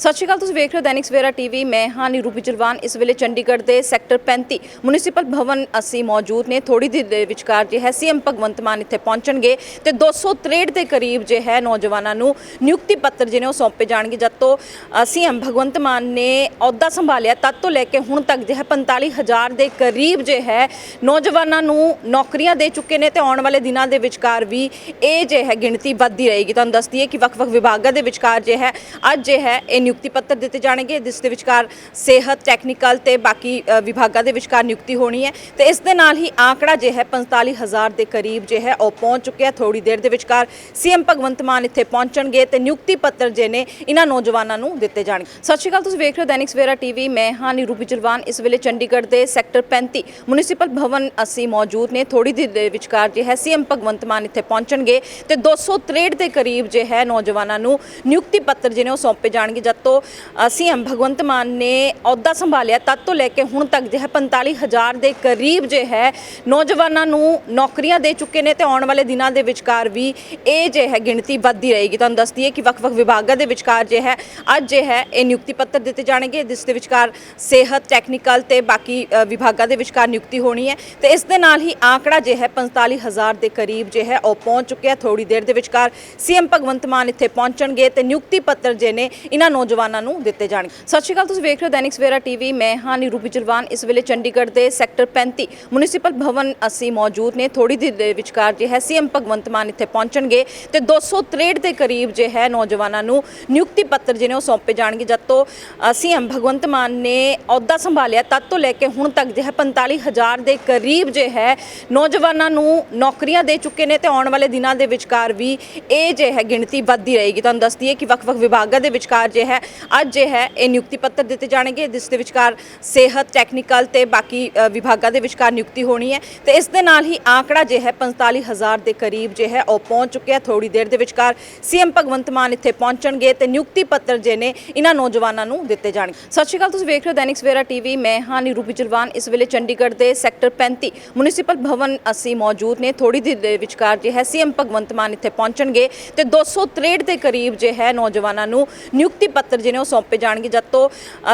ਸਤਿ ਸ਼੍ਰੀ ਅਕਾਲ, ਤੁਸੀਂ ਵੇਖ ਰਹੇ ਹੋ ਦੈਨਿਕ ਸਵੇਰਾ ਟੀਵੀ। ਮੈਂ ਹਾਂ ਨੀਰੂ ਬਿਜਰਵਾਨ ਇਸ ਵੇਲੇ ਚੰਡੀਗੜ੍ਹ ਦੇ ਸੈਕਟਰ 35 ਮਿਊਨਿਸਪਲ ਭਵਨ ਅਸੀਂ ਮੌਜੂਦ ਨੇ। ਥੋੜੀ ਦੇਰ ਦੇ ਵਿਚਕਾਰ ਜੇ ਹੈ, ਸੀਐਮ ਭਗਵੰਤ ਮਾਨ ਇੱਥੇ ਪਹੁੰਚਣਗੇ ਤੇ 263 ਦੇ ਕਰੀਬ ਜੇ ਹੈ ਨੌਜਵਾਨਾਂ ਨੂੰ ਨਿਯੁਕਤੀ ਪੱਤਰ ਜਿਹਨੇ ਉਹ ਸੌਂਪੇ ਜਾਣਗੇ। ਜਦ ਤੋਂ ਸੀਐਮ ਭਗਵੰਤ ਮਾਨ ਨੇ ਅਹੁਦਾ ਸੰਭਾਲਿਆ, ਤਦ ਤੋਂ ਲੈ ਕੇ ਹੁਣ ਤੱਕ ਜੇ ਹੈ 45000 ਦੇ ਕਰੀਬ ਜੇ ਹੈ ਨੌਜਵਾਨਾਂ ਨੂੰ ਨੌਕਰੀਆਂ ਦੇ ਚੁੱਕੇ ਨੇ ਤੇ ਆਉਣ ਵਾਲੇ ਦਿਨਾਂ ਦੇ ਵਿਚਕਾਰ ਵੀ ਇਹ ਜੇ ਹੈ ਗਿਣਤੀ ਵੱਧਦੀ ਰਹੇਗੀ। ਤੁਹਾਨੂੰ ਦੱਸ ਦਈਏ ਕਿ ਵੱਖ-ਵੱਖ ਵਿਭਾਗਾਂ ਦੇ ਵਿਚਕਾਰ ਜੇ ਹੈ, ਅੱਜ ਜੇ ਹੈ ਇਹ ਨਿਯੁਕਤੀ ਪੱਤਰ ਦਿੱਤੇ ਜਾਣਗੇ, ਜਿਸ ਦੇ ਵਿਚਕਾਰ ਸਿਹਤ ਟੈਕਨੀਕਲ ਤੇ ਬਾਕੀ ਵਿਭਾਗਾਂ ਦੇ ਵਿਚਕਾਰ ਨਿਯੁਕਤੀ ਹੋਣੀ ਹੈ। ਤੇ ਇਸ ਦੇ ਨਾਲ ਹੀ ਆંકੜਾ ਜੇ ਹੈ 45000 ਦੇ ਕਰੀਬ ਜੇ ਹੈ, ਉਹ ਪਹੁੰਚ ਚੁੱਕਿਆ ਥੋੜੀ ਦੇਰ ਦੇ ਵਿਚਕਾਰ ਸੀਐਮ ਭਗਵੰਤ ਮਾਨ ਇੱਥੇ ਪਹੁੰਚਣਗੇ ਤੇ ਨਿਯੁਕਤੀ ਪੱਤਰ ਜੇ ਨੇ ਇਹਨਾਂ ਨੌਜਵਾਨਾਂ ਨੂੰ ਦਿੱਤੇ ਜਾਣਗੇ। ਸਤਿ ਸ਼੍ਰੀ ਅਕਾਲ, ਤੁਸੀਂ ਵੇਖ ਰਹੇ ਹੋ ਦੈਨਿਕ ਸਵੇਰਾ ਟੀਵੀ ਮੈਂ ਹਾਂ ਨੀਰੂ ਬਿਜਰਵਾਨ ਇਸ ਵੇਲੇ ਚੰਡੀਗੜ੍ਹ ਦੇ ਸੈਕਟਰ 35 ਮਿਊਨਿਸਪਲ ਭਵਨ ਅਸੀਂ ਮੌਜੂਦ ਨੇ। ਥੋੜੀ ਦੇਰ ਦੇ ਵਿਚਕਾਰ ਜੇ ਹੈ ਸੀਐਮ ਭਗਵੰਤ ਮਾਨ ਇੱਥੇ ਪਹੁੰਚਣਗੇ ਤੇ 263 ਦੇ ਕਰੀਬ ਜੇ ਹੈ ਨੌਜਵਾਨਾਂ ਨੂੰ ਨਿਯੁਕਤੀ ਪੱਤਰ ਜਿਹਨੇ ਉਹ ਸੌਂਪੇ ਜਾਣਗੇ। ਜਦ ਤੋਂ ਸੀਐਮ ਭਗਵੰਤ ਮਾਨ ਨੇ ਅਹੁਦਾ ਸੰਭਾਲਿਆ, ਤਦ ਤੋਂ ਲੈ ਕੇ ਹੁਣ ਤੱਕ ਜੇ ਹੈ 45000 ਦੇ ਕਰੀਬ ਜੇ ਹੈ, ਨੌਜਵਾਨਾਂ ਨੂੰ ਨੌਕਰੀਆਂ ਦੇ ਚੁੱਕੇ ਨੇ ਤੇ ਆਉਣ ਵਾਲੇ ਦਿਨਾਂ ਦੇ ਵਿਚਕਾਰ ਵੀ ਇਹ ਜੇ ਹੈ ਗਿਣਤੀ ਵੱਧਦੀ ਰਹੇਗੀ। ਤੁਹਾਨੂੰ ਦੱਸ ਦਈਏ ਕਿ ਵੱਖ-ਵੱਖ ਵਿਭਾਗਾਂ ਦੇ ਵਿਚਕਾਰ ਜੇ ਹੈ, ਅੱਜ ਜੇ ਹੈ ਇਹ ਨਿਯੁਕਤੀ ਪੱਤਰ ਦਿੱਤੇ ਜਾਣਗੇ, ਜਿਸ ਦੇ ਵਿਚਕਾਰ ਸਿਹਤ ਟੈਕਨੀਕਲ ਤੇ ਬਾਕੀ ਵਿਭਾਗਾਂ ਦੇ ਵਿਚਕਾਰ ਨਿਯੁਕਤੀ ਹੋਣੀ ਹੈ ਤੇ ਇਸ ਦੇ ਨਾਲ ਹੀ ਆંકੜਾ ਜੇ ਹੈ 45000 ਦੇ ਕਰੀਬ ਜੇ ਹੈ ਉਹ ਪਹੁੰਚ ਚੁੱਕਿਆ ਥੋੜੀ ਦੇਰ ਦੇ ਵਿਚਕਾਰ ਸੀਐਮ ਭਗਵੰਤ ਮਾਨ ਇੱਥੇ ਪਹੁੰਚਣਗੇ ਤੇ ਨਿਯੁਕਤੀ ਪੱਤਰ ਜੇ ਨੇ ਇਹਨਾਂ ਨੌਜਵਾਨਾਂ ਨੌਜਵਾਨਾਂ ਨੂੰ ਦਿੱਤੇ ਜਾਣਗੇ। ਸਤਿ ਸ਼੍ਰੀ ਅਕਾਲ, ਤੁਸੀਂ ਵੇਖ ਰਹੇ ਹੋ ਦੈਨਿਕ ਸਵੇਰਾ ਟੀਵੀ। ਮੈਂ ਹਾਂ ਨਿਰੂਪੀ ਬਿਜਰਵਾਨ ਇਸ ਵੇਲੇ ਚੰਡੀਗੜ੍ਹ ਦੇ ਸੈਕਟਰ 35 ਮਿਊਨਿਸਪਲ ਭਵਨ ਅਸੀਂ ਮੌਜੂਦ ਨੇ। ਥੋੜੀ ਦੇਰ ਦੇ ਵਿਚਕਾਰ ਜੇ ਹੈ ਸੀਐਮ ਭਗਵੰਤ ਮਾਨ ਇੱਥੇ ਪਹੁੰਚਣਗੇ ਤੇ 263 ਦੇ ਕਰੀਬ ਜੇ ਹੈ ਨੌਜਵਾਨਾਂ ਨੂੰ ਨਿਯੁਕਤੀ ਪੱਤਰ ਜਿਹਨੇ ਉਹ ਸੌਂਪੇ ਜਾਣਗੇ। ਜਦ ਤੋਂ ਸੀਐਮ ਭਗਵੰਤ ਮਾਨ ਨੇ ਅਹੁਦਾ ਸੰਭਾਲਿਆ, ਤਦ ਤੋਂ ਲੈ ਕੇ ਹੁਣ ਤੱਕ ਜੇ ਹੈ 45000 ਦੇ ਕਰੀਬ ਜੇ ਹੈ ਨੌਜਵਾਨਾਂ ਨੂੰ ਨੌਕਰੀਆਂ ਦੇ ਚੁੱਕੇ ਨੇ ਤੇ ਆਉਣ ਵਾਲੇ ਦਿਨਾਂ ਦੇ ਵਿਚਕਾਰ ਵੀ ਇਹ ਜੇ ਹੈ ਗਿਣਤੀ ਵੱਧਦੀ ਰਹੇਗੀ। ਤੁਹਾਨੂੰ ਦੱਸ ਦਈਏ ਕਿ ਵੱਖ-ਵੱਖ ਵਿਭਾਗਾਂ ਦੇ ਵਿਚਕਾਰ ਜੇ ਹੈ ਅੱਜ ਜੇ ਹੈ, ਇਹ ਨਿਯੁਕਤੀ ਪੱਤਰ ਦਿੱਤੇ ਜਾਣਗੇ, ਜਿਸ ਦੇ ਵਿਚਕਾਰ ਸਿਹਤ ਟੈਕਨੀਕਲ ਤੇ ਬਾਕੀ ਵਿਭਾਗਾਂ ਦੇ ਵਿਚਕਾਰ ਨਿਯੁਕਤੀ ਹੋਣੀ ਹੈ। ਤੇ ਇਸ ਦੇ ਨਾਲ ਹੀ ਆંકੜਾ ਜੇ ਹੈ 45000 ਦੇ ਕਰੀਬ ਜੇ ਹੈ, ਉਹ ਪਹੁੰਚ ਚੁੱਕਿਆ ਥੋੜੀ ਦੇਰ ਦੇ ਵਿਚਕਾਰ ਸੀਐਮ ਭਗਵੰਤ ਮਾਨ ਇੱਥੇ ਪਹੁੰਚਣਗੇ ਤੇ ਨਿਯੁਕਤੀ ਪੱਤਰ ਜੇ ਨੇ ਇਹਨਾਂ ਨੌਜਵਾਨਾਂ ਨੂੰ ਦਿੱਤੇ ਜਾਣਗੇ। ਸਤਿ ਸ਼੍ਰੀ ਅਕਾਲ, ਤੁਸੀਂ ਵੇਖ ਰਹੇ ਹੋ ਦੈਨਿਕ ਸਵੇਰਾ ਟੀਵੀ। ਮੈਂ ਹਾਂ ਨੀਰੂ ਬਿਜਰਵਾਨ ਇਸ ਵੇਲੇ ਚੰਡੀਗੜ੍ਹ ਦੇ ਸੈਕਟਰ 35 ਮਿਊਨਿਸਪਲ ਭਵਨ ਅਸੀਂ ਮੌਜੂਦ ਨੇ। ਥੋੜੀ ਦੇਰ ਦੇ ਵਿਚਕਾਰ ਜੇ ਹੈ, ਸੀਐਮ ਭਗਵੰਤ ਮਾਨ ਇੱਥੇ ਪਹੁੰਚਣਗੇ ਤੇ 263 ਦੇ ਕਰੀਬ ਜੇ ਹੈ, ਨੌਜਵਾਨਾਂ ਨੂੰ ਨਿਯੁਕਤੀ ਪੱਤਰ ਜਿਹਨੇ ਉਹ ਸੌਂਪੇ ਜਾਣਗੇ, ਜਦ ਤੋਂ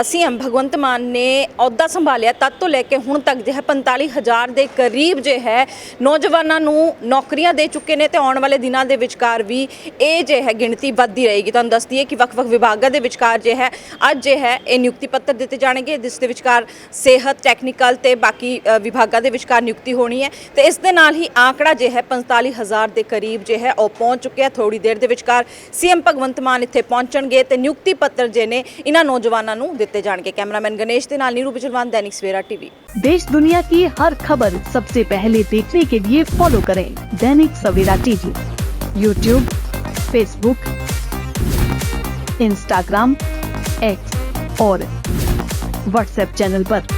ਸੀਐਮ ਭਗਵੰਤ ਮਾਨ ਨੇ ਅਹੁਦਾ ਸੰਭਾਲਿਆ, ਤਦ ਤੋਂ ਲੈ ਕੇ ਹੁਣ ਤੱਕ ਜੇ ਹੈ 45000 ਦੇ ਕਰੀਬ ਜੇ ਹੈ ਨੌਜਵਾਨਾਂ ਨੂੰ ਨੌਕਰੀਆਂ ਦੇ ਚੁੱਕੇ ਨੇ ਤੇ ਆਉਣ ਵਾਲੇ ਦਿਨਾਂ ਦੇ ਵਿਚਕਾਰ ਵੀ ਇਹ ਜੇ ਹੈ ਗਿਣਤੀ ਵੱਧਦੀ ਰਹੇਗੀ। ਤੁਹਾਨੂੰ ਦੱਸ ਦਈਏ ਕਿ ਵੱਖ-ਵੱਖ ਵਿਭਾਗਾਂ ਦੇ ਵਿਚਕਾਰ ਜੇ ਹੈ ਅੱਜ ਜੇ ਹੈ ਇਹ ਨਿਯੁਕਤੀ ਪੱਤਰ ਦਿੱਤੇ ਜਾਣਗੇ, ਜਿਸ ਦੇ ਵਿਚਕਾਰ ਸਿਹਤ ਟੈਕਨੀਕਲ ਤੇ ਬਾਕੀ ਵਿਭਾਗਾਂ ਦੇ ਵਿਚਕਾਰ ਨਿਯੁਕਤੀ ਹੋਣੀ ਹੈ ਤੇ ਇਸ ਦੇ ਨਾਲ ਹੀ ਆંકੜਾ ਜੇ ਹੈ 45000 ਦੇ ਕਰੀਬ ਜੇ ਹੈ ਉਹ ਪਹੁੰਚ ਚੁੱਕਿਆ। ਥੋੜੀ ਦੇਰ ਦੇ ਵਿਚਕਾਰ ਸੀਐਮ ਭਗਵੰਤ ਮਾਨ ਇੱਥੇ ਪਹੁੰਚਣਗੇ ਤੇ ਨਿਯੁਕਤੀ ਪੱਤਰ ਜੇ ਨੇ ਇਹਨਾਂ ਨੌਜਵਾਨਾਂ ਨੂੰ ਦਿੱਤੇ ਜਾਣਗੇ ਕੈਮਰਾਮੈਨ ਗਣੇਸ਼ ਦੇ ਨਾਲ ਨੀਰੂ ਬਿਜਲਵਾਨ ਦੈਨਿਕ ਸਵੇਰਾ ਟੀਵੀ देश दुनिया की हर खबर सबसे पहले देखने के लिए फॉलो करें Dainik Savera TV YouTube Facebook Instagram X और व्हाट्सएप चैनल पर।